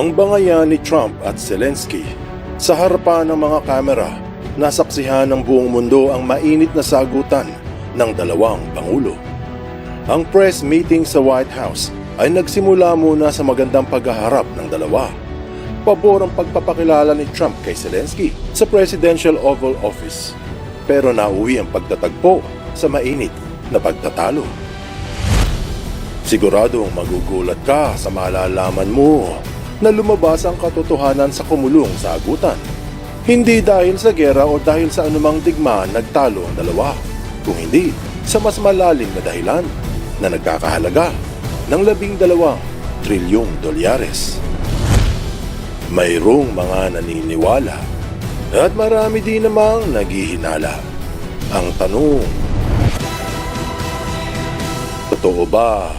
Ang bangayan ni Trump at Zelensky sa harapan ng mga kamera, nasaksihan ng buong mundo ang mainit na sagutan ng dalawang pangulo. Ang press meeting sa White House ay nagsimula muna sa magandang paghaharap ng dalawa. Pabor ang pagpapakilala ni Trump kay Zelensky sa Presidential Oval Office. Pero nauwi ang pagtatagpo sa mainit na pagtatalo. Siguradong magugulat ka sa malalaman mo na lumabas ang katotohanan sa kumulong sa agutan. Hindi dahil sa gera o dahil sa anumang digmaan nagtalo ang dalawa, kung hindi sa mas malalim na dahilan na nagkakahalaga ng labing dalawang trilyong dolyares. Mayroong mga naniniwala at marami din namang naghihinala. Ang tanong, totoo ba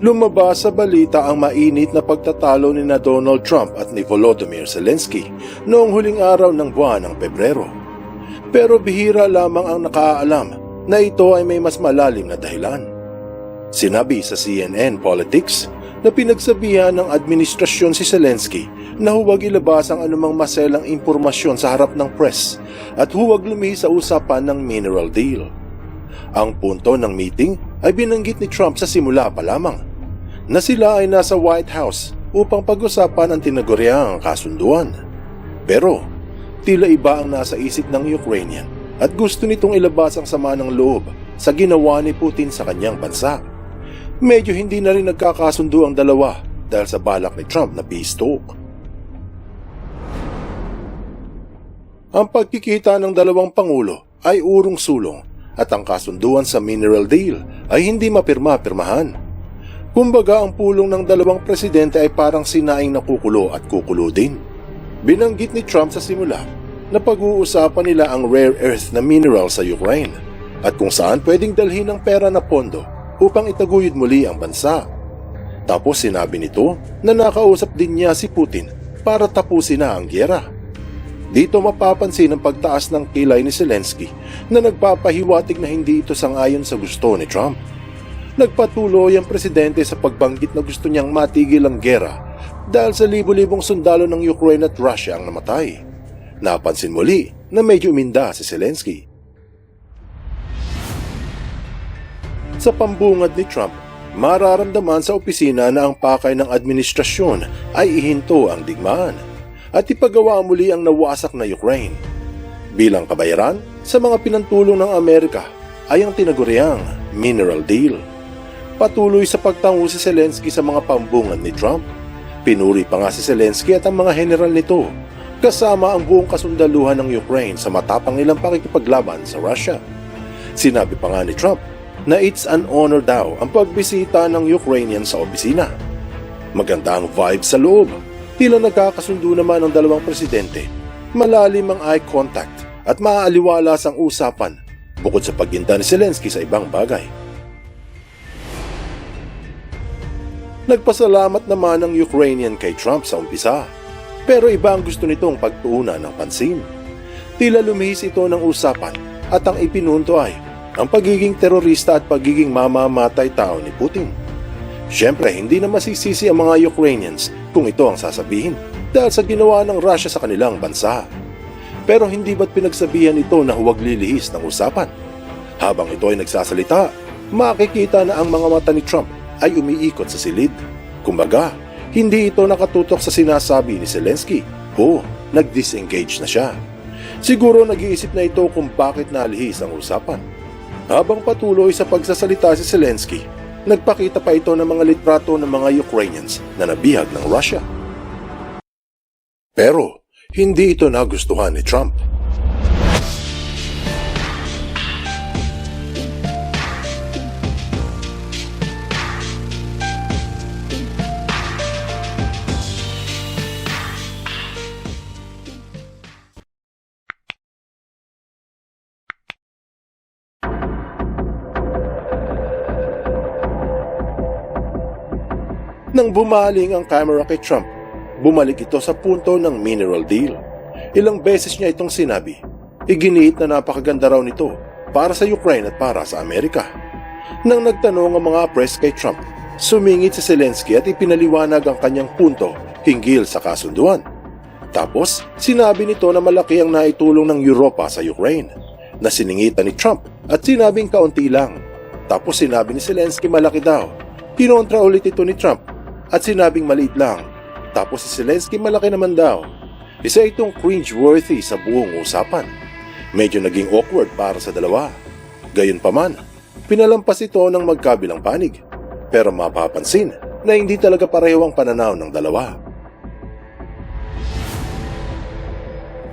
Lumabas sa balita ang mainit na pagtatalo ni na Donald Trump at ni Volodymyr Zelensky noong huling araw ng buwan ng Pebrero. Pero bihira lamang ang nakaalam na ito ay may mas malalim na dahilan. Sinabi sa CNN Politics na pinagsabihan ng administrasyon si Zelensky na huwag ilabas ang anumang maselang impormasyon sa harap ng press at huwag lumihis sa usapan ng mineral deal. Ang punto ng meeting ay binanggit ni Trump sa simula pa lamang na sila ay nasa White House upang pag-usapan ang tinaguriang kasunduan. Pero tila iba ang nasa isip ng Ukrainian at gusto nitong ilabas ang sama ng loob sa ginawa ni Putin sa kanyang bansa. Medyo hindi na rin nagkakasundo ang dalawa dahil sa balak ni Trump na peace talk. Ang pagkikita ng dalawang pangulo ay urong sulong at ang kasunduan sa mineral deal ay hindi mapirma-pirmahan. Kumbaga ang pulong ng dalawang presidente ay parang sinaing nakukulo at kukulo din. Binanggit ni Trump sa simula na pag-uusapan nila ang rare earth na mineral sa Ukraine at kung saan pwedeng dalhin ang pera na pondo upang itaguyod muli ang bansa. Tapos sinabi nito na nakausap din niya si Putin para tapusin na ang gyera. Dito mapapansin ang pagtaas ng kilay ni Zelensky na nagpapahiwatig na hindi ito sangayon sa gusto ni Trump. Nagpatuloy ang presidente sa pagbanggit na gusto niyang matigil ang gera dahil sa libo-libong sundalo ng Ukraine at Russia ang namatay. Napansin muli na medyo uminda si Zelensky. Sa pambungad ni Trump, mararamdaman sa opisina na ang pakay ng administrasyon ay ihinto ang digmaan at ipagawa muli ang nawasak na Ukraine. Bilang kabayaran sa mga pinantulong ng Amerika ay ang tinaguriang mineral deal. Patuloy sa pagtango si Zelensky sa mga pambungan ni Trump. Pinuri pa nga si Zelensky at ang mga general nito kasama ang buong kasundaluhan ng Ukraine sa matapang nilang pakikipaglaban sa Russia. Sinabi pa nga ni Trump na it's an honor daw ang pagbisita ng Ukrainian sa opisina. Maganda ang vibe sa loob. Tila nagkakasundo naman ang dalawang presidente. Malalim ang eye contact at maaaliwalas ang usapan bukod sa paginda ni Zelensky sa ibang bagay. Nagpasalamat naman ang Ukrainian kay Trump sa umpisa. Pero iba ang gusto nitong pagtuunan ng pansin. Tila lumihis ito ng usapan at ang ipinunto ay ang pagiging terorista at pagiging mamamatay tao ni Putin. Siyempre, hindi na masisisi ang mga Ukrainians kung ito ang sasabihin dahil sa ginawa ng Russia sa kanilang bansa. Pero hindi ba't pinagsabihan ito na huwag lilihis ng usapan? Habang ito ay nagsasalita, makikita na ang mga mata ni Trump ay umiikot sa silid. Kumbaga, hindi ito nakatutok sa sinasabi ni Zelensky o nag-disengage na siya. Siguro nag-iisip na ito kung bakit nalihis ang usapan. Habang patuloy sa pagsasalita si Zelensky, nagpakita pa ito ng mga litrato ng mga Ukrainians na nabihag ng Russia. Pero hindi ito nagustuhan ni Trump. Nang bumaling ang camera kay Trump, bumalik ito sa punto ng mineral deal. Ilang beses niya itong sinabi. Iginiit na napakaganda raw nito para sa Ukraine at para sa Amerika. Nang nagtanong ang mga press kay Trump, sumingit si Zelensky at ipinaliwanag ang kanyang punto hinggil sa kasunduan. Tapos, sinabi nito na malaki ang naitulong ng Europa sa Ukraine, na siningitan ni Trump at sinabing kaunti lang. Tapos sinabi ni Zelensky malaki daw. Kinontra ulit ito ni Trump at sinabing maliit lang. Tapos si Zelensky malaki naman daw. Isa itong cringe-worthy sa buong usapan. Medyo naging awkward para sa dalawa. Gayunpaman, pinalampas ito ng magkabilang panig. Pero mapapansin na hindi talaga pareho ang pananaw ng dalawa.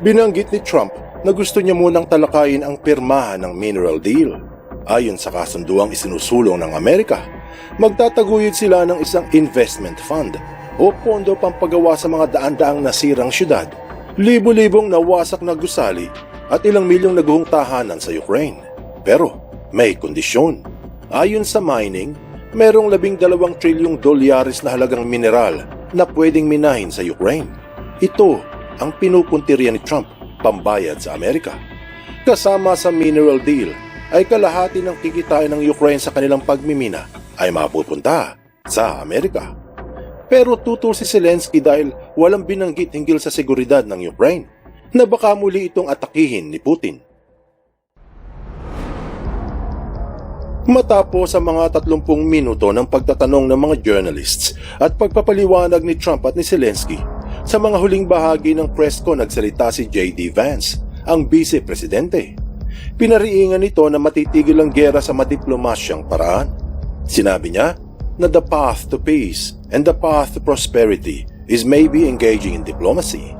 Binanggit ni Trump na gusto niya munang talakayin ang pirmahan ng mineral deal. Ayon sa kasunduang isinusulong ng Amerika, magtataguyod sila ng isang investment fund o pondo pampagawa sa mga daan-daang nasirang syudad, libo-libong nawasak na gusali at ilang milyong naguhong tahanan sa Ukraine. Pero may kondisyon. Ayon sa mining, merong labing dalawang trilyong dolyares na halagang mineral na pwedeng minahin sa Ukraine. Ito ang pinupuntirya ni Trump pambayad sa Amerika. Kasama sa mineral deal ay kalahati ng kikitain ng Ukraine sa kanilang pagmimina ay mapupunta sa Amerika. Pero tutol si Zelensky dahil walang binanggit hinggil sa seguridad ng Ukraine na baka muli itong atakihin ni Putin. Matapos ang mga 30 minuto ng pagtatanong ng mga journalists at pagpapaliwanag ni Trump at ni Zelensky, sa mga huling bahagi ng press ko nagsalita si J.D. Vance, ang vice-presidente. Pinariingan nito na matitigil ang gera sa madiplomasyang paraan. Sinabi niya na the path to peace and the path to prosperity is maybe engaging in diplomacy.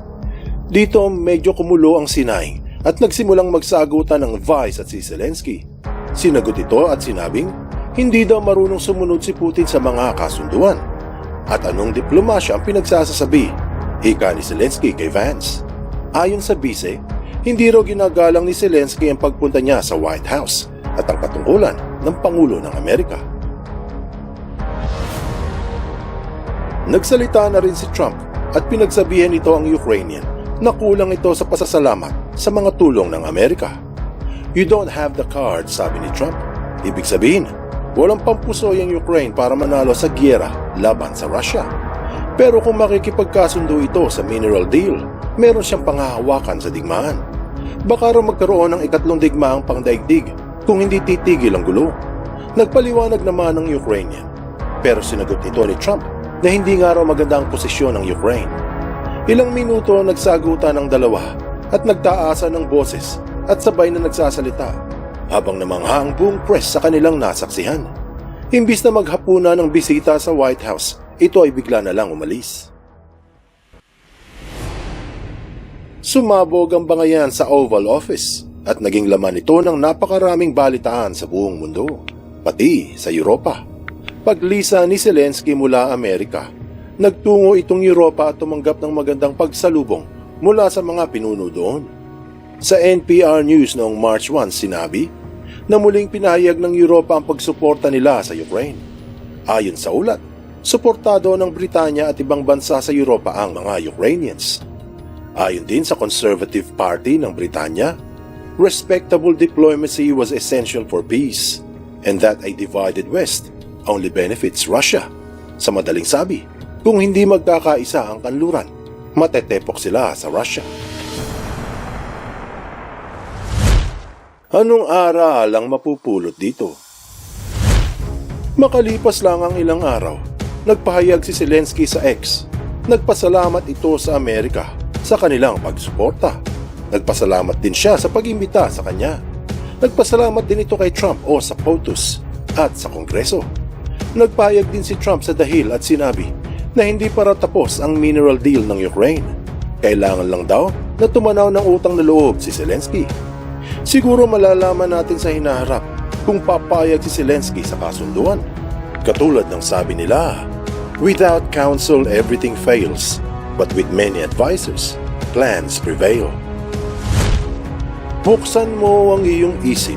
Dito medyo kumulo ang sinaing at nagsimulang magsagutan ng Vice at si Zelensky. Sinagot ito at sinabing hindi daw marunong sumunod si Putin sa mga kasunduan. At anong diplomasya ang pinagsasasabi? Ika ni Zelensky kay Vance. Ayon sa bise, hindi raw ginagalang ni Zelensky ang pagpunta niya sa White House at ang katungkulan ng Pangulo ng Amerika. Nagsalita na rin si Trump at pinagsabihan nito ang Ukrainian na kulang ito sa pasasalamat sa mga tulong ng Amerika. You don't have the card, sabi ni Trump. Ibig sabihin, walang pampusoy ang Ukraine para manalo sa gyera laban sa Russia. Pero kung makikipagkasundo ito sa mineral deal, meron siyang pangahawakan sa digmaan. Baka raw magkaroon ng ikatlong digmaang pangdaigdig kung hindi titigil ang gulo. Nagpaliwanag naman ng Ukrainian. Pero sinagot ito ni Trump na hindi nga raw maganda ang posisyon ng Ukraine. Ilang minuto nagsagutan ng dalawa at nagtaasa ng boses at sabay na nagsasalita habang namangha ang buong press sa kanilang nasaksihan. Imbis na maghapuna ng bisita sa White House, ito ay bigla na lang umalis. Sumabog ang bangayan sa Oval Office at naging laman ito ng napakaraming balitaan sa buong mundo, pati sa Europa. Paglisa ni Zelensky mula Amerika, nagtungo itong Europa at tumanggap ng magandang pagsalubong mula sa mga pinuno doon. Sa NPR News noong March 1 sinabi na muling pinahayag ng Europa ang pagsuporta nila sa Ukraine. Ayon sa ulat, suportado ng Britanya at ibang bansa sa Europa ang mga Ukrainians. Ayon din sa Conservative Party ng Britanya, respectable diplomacy was essential for peace and that a divided West only benefits Russia. Sa madaling sabi, kung hindi magkakaisa ang kanluran, matetepok sila sa Russia. Anong aral ang mapupulot dito? Makalipas lang ang ilang araw, nagpahayag si Zelensky sa X. Nagpasalamat ito sa Amerika sa kanilang pagsuporta. Nagpasalamat din siya sa pag-imbita sa kanya. Nagpasalamat din ito kay Trump o sa POTUS at sa Kongreso. Nagpahayag din si Trump sa dahil at sinabi na hindi para tapos ang mineral deal ng Ukraine. Kailangan lang daw na tumanaw ng utang na loob si Zelensky. Siguro malalaman natin sa hinaharap kung papayag si Zelensky sa kasunduan. Katulad ng sabi nila, Without counsel everything fails, but with many advisors, plans prevail. Buksan mo ang iyong isip